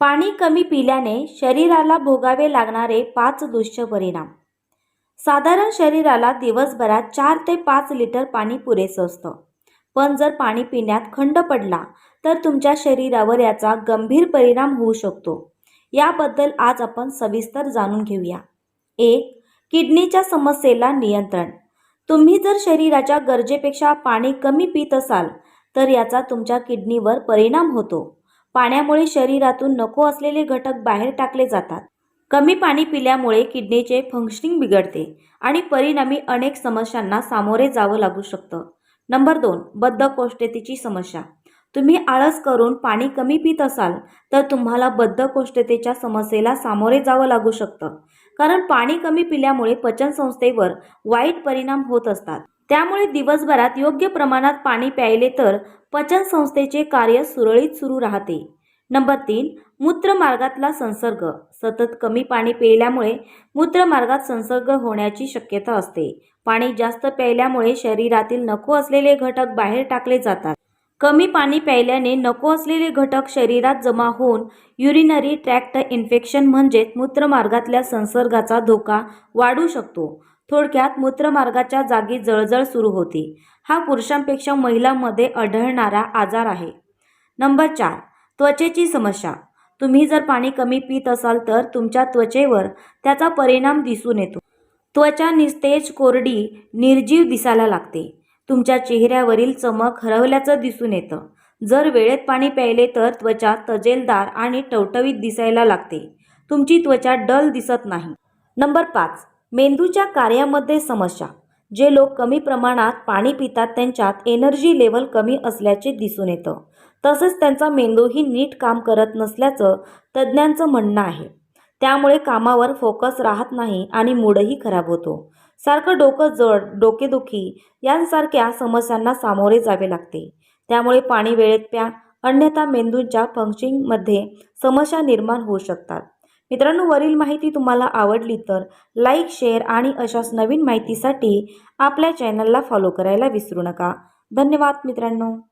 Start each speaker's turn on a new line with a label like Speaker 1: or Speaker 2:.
Speaker 1: पाणी कमी पिल्याने शरीराला भोगावे लागणारे पाच दुष्परिणाम साधारण शरीराला दिवसभरात चार ते पाच लिटर पाणी पुरेसं असतं. पण जर पाणी पिण्यात खंड पडला तर तुमच्या शरीरावर याचा गंभीर परिणाम होऊ शकतो. याबद्दल आज आपण सविस्तर जाणून घेऊया. एक किडनीच्या समस्येला नियंत्रण. तुम्ही जर शरीराच्या गरजेपेक्षा पाणी कमी पित असाल तर याचा तुमच्या किडनीवर परिणाम होतो. पाण्यामुळे शरीरातून नको असलेले घटक बाहेर टाकले जातात. कमी पाणी पिल्यामुळे किडनीचे फंक्शनिंग बिघडते आणि परिणामी अनेक समस्यांना सामोरे जावं लागू शकतं. नंबर दोन बद्धकोष्ठतेची समस्या. तुम्ही आळस करून पाणी कमी पित असाल तर तुम्हाला बद्धकोष्ठतेच्या समस्येला सामोरे जावं लागू शकतं. कारण पाणी कमी पिल्यामुळे पचनसंस्थेवर वाईट परिणाम होत असतात. त्यामुळे दिवसभरात योग्य प्रमाणात पाणी प्यायले तर पचनसंस्थेचे कार्य सुरळीत सुरू राहते. नंबर तीन मूत्रमार्गातला संसर्ग. सतत कमी पाणी पिल्यामुळे मूत्रमार्गात संसर्ग होण्याची शक्यता असते. पाणी जास्त प्यायल्यामुळे शरीरातील नको असलेले घटक बाहेर टाकले जातात. कमी पाणी प्यायल्याने नको असलेले घटक शरीरात जमा होऊन युरिनरी ट्रॅक्ट इन्फेक्शन म्हणजेच मूत्रमार्गातल्या संसर्गाचा धोका वाढू शकतो. थोडक्यात मूत्रमार्गाच्या जागी जळजळ सुरू होते. हा पुरुषांपेक्षा महिलांमध्ये आढळणारा आजार आहे. नंबर चार त्वचेची समस्या. तुम्ही जर पाणी कमी पित असाल तर तुमच्या त्वचेवर त्याचा परिणाम दिसून येतो. त्वचा निस्तेज कोरडी निर्जीव दिसायला लागते. तुमच्या चेहऱ्यावरील चमक हरवल्याचं दिसून येतं. जर वेळेत पाणी प्यायले तर त्वचा तजेलदार आणि टवटवीत दिसायला लागते. तुमची त्वचा डल दिसत नाही. नंबर पाच मेंदूच्या कार्यामध्ये समस्या जे लोक कमी प्रमाणात पाणी पितात त्यांच्यात एनर्जी लेवल कमी असल्याचे दिसून येतं. तसंच त्यांचा मेंदूही नीट काम करत नसल्याचं तज्ज्ञांचं म्हणणं आहे. त्यामुळे कामावर फोकस राहत नाही आणि मूडही खराब होतो. सारखं डोकं जड डोकेदुखी यांसारख्या समस्यांना सामोरे जावे लागते. त्यामुळे पाणी वेळेत प्या अन्यथा मेंदूंच्या फंक्शनिंगमध्ये समस्या निर्माण होऊ शकतात. मित्रांनो वरील माहिती तुम्हाला आवडली तर लाईक शेअर आणि अशाच नवीन माहितीसाठी आपल्या चॅनलला फॉलो करायला विसरू नका. धन्यवाद मित्रांनो.